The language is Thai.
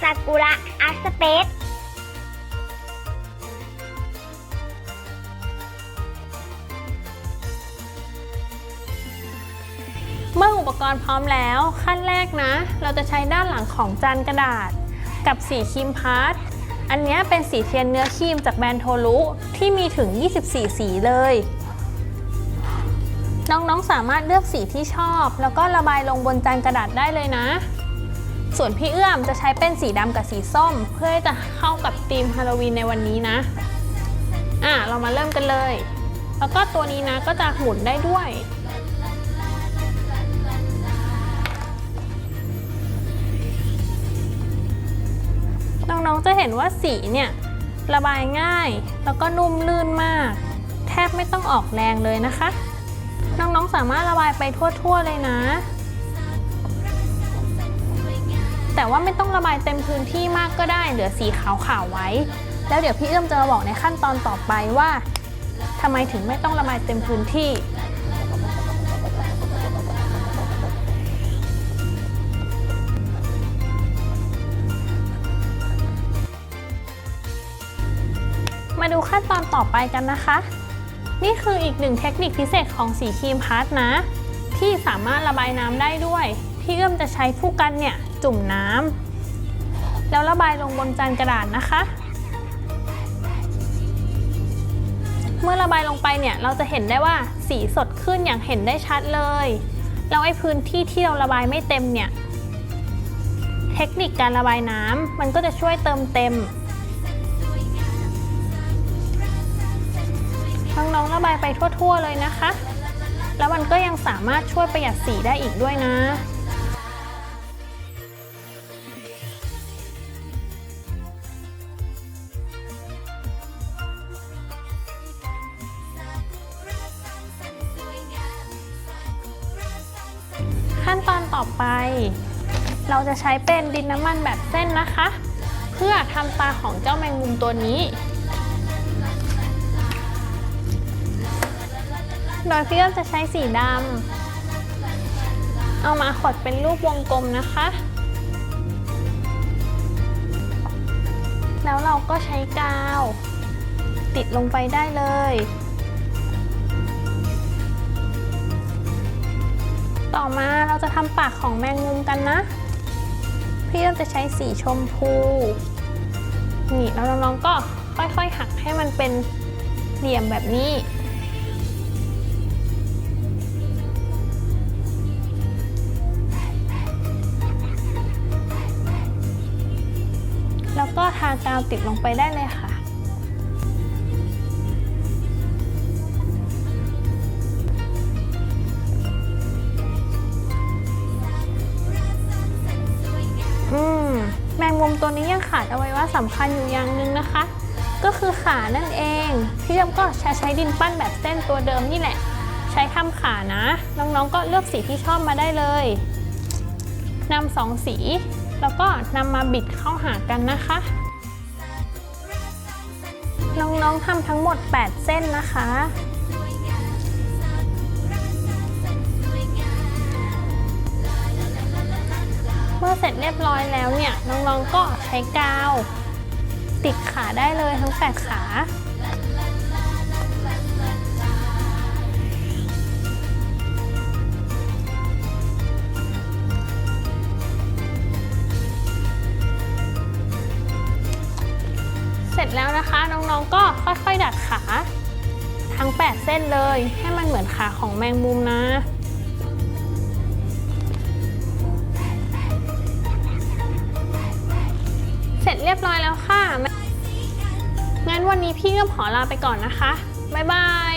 ซากุระอาร์สเปซเมื่ออุปกรณ์พร้อมแล้วขั้นแรกนะ เราจะใช้ด้านหลังของจานกระดาษ กับสีครีมพาร์ทอันนี้เป็นสีเทียนเนื้อครีมจากแบรนด์โทรุที่มีถึง 24 สีเลย น้องๆสามารถเลือกสีที่ชอบ แล้วก็ระบายลงบนจานกระดาษได้เลยนะ ส่วนพี่เอื้อมจะใช้เป็นสีดำกับสีส้ม เพื่อจะเข้ากับธีมฮาโลวีนในวันนี้นะ อะเรามาเริ่มกันเลย แล้วก็ตัวนี้นะก็จะหมุนได้ด้วยน้องๆจะเห็นว่าสีเนี่ย ระบายง่าย แล้วก็นุ่มลื่นมาก แทบไม่ต้องออกแรงเลยนะคะ น้องๆสามารถระบายไปทั่วๆเลยนะ แต่ว่าไม่ต้องระบายเต็มพื้นที่มากก็ได้ เหลือสีขาวๆไว้ แล้วเดี๋ยวพี่เอื้อมจะมาบอกในขั้นตอนต่อไปว่าทำไมถึงไม่ต้องระบายเต็มพื้นที่มาดูขั้นตอนต่อไปกันนะคะ นี่คืออีกหนึ่งเทคนิคพิเศษของสีครีมพาร์ทนะ ที่สามารถระบายน้ำได้ด้วย พี่เอื้อมจะใช้ผู้กันเนี่ย จุ่มน้ำแล้วระบายลงบนจานกระดาษนะคะ เมื่อระบายลงไปเนี่ยเราจะเห็นได้ว่าสีสดขึ้นอย่างเห็นได้ชัดเลยแล้วไอ้พื้นที่ที่เราระบายไม่เต็มเนี่ย เทคนิคการระบายน้ำมันก็จะช่วยเติมเต็มน้องๆระบายไปทั่ว ๆ เลยนะคะ แล้วมันก็ยังสามารถช่วยประหยัดสีได้อีกด้วยนะ ขั้นตอนต่อไป เราจะใช้เป็นดินน้ำมันแบบเส้นนะคะ เพื่อทำตาของเจ้าแมงมุมตัวนี้ โดยพี่เอื้อมจะใช้สีดำเอามาขดเป็นรูปวงกลมนะคะ แล้วเราก็ใช้กาว ติดลงไปได้เลย ต่อมาเราจะทำปากของแมงมุมกันนะ พี่เอื้อมจะใช้สีชมพูนี่แล้วน้องๆก็ค่อยๆหักให้มันเป็นเหลี่ยมแบบนี้แล้วก็ทากาวติดลงไปได้เลยค่ะ ตัวนี้ยังขาดอวัยวะสำคัญอยู่อย่างหนึ่งนะคะ ก็คือขานั่นเอง พี่ยมก็ใช้ใช้ดินปั้นแบบเส้นตัวเดิมนี่แหละ ใช้ทำขานะ น้องๆก็เลือกสีที่ชอบมาได้เลยนำสองสี แล้วก็นำมาบิดเข้าหากันนะคะ น้องๆทำทั้งหมด 8 เส้นนะคะ เสร็จเรียบร้อยแล้วเนี่ยน้องๆก็ใช้กาว ติดขาได้เลยทั้ง8ขา เสร็จแล้วนะคะน้องๆก็ค่อยๆดัดขา ทั้ง 8 เส้นเลยให้มันเหมือนขาของแมงมุมนะ เรียบร้อยแล้วค่ะ งั้นวันนี้พี่ก็ขอลาไปก่อนนะคะ บ๊ายบาย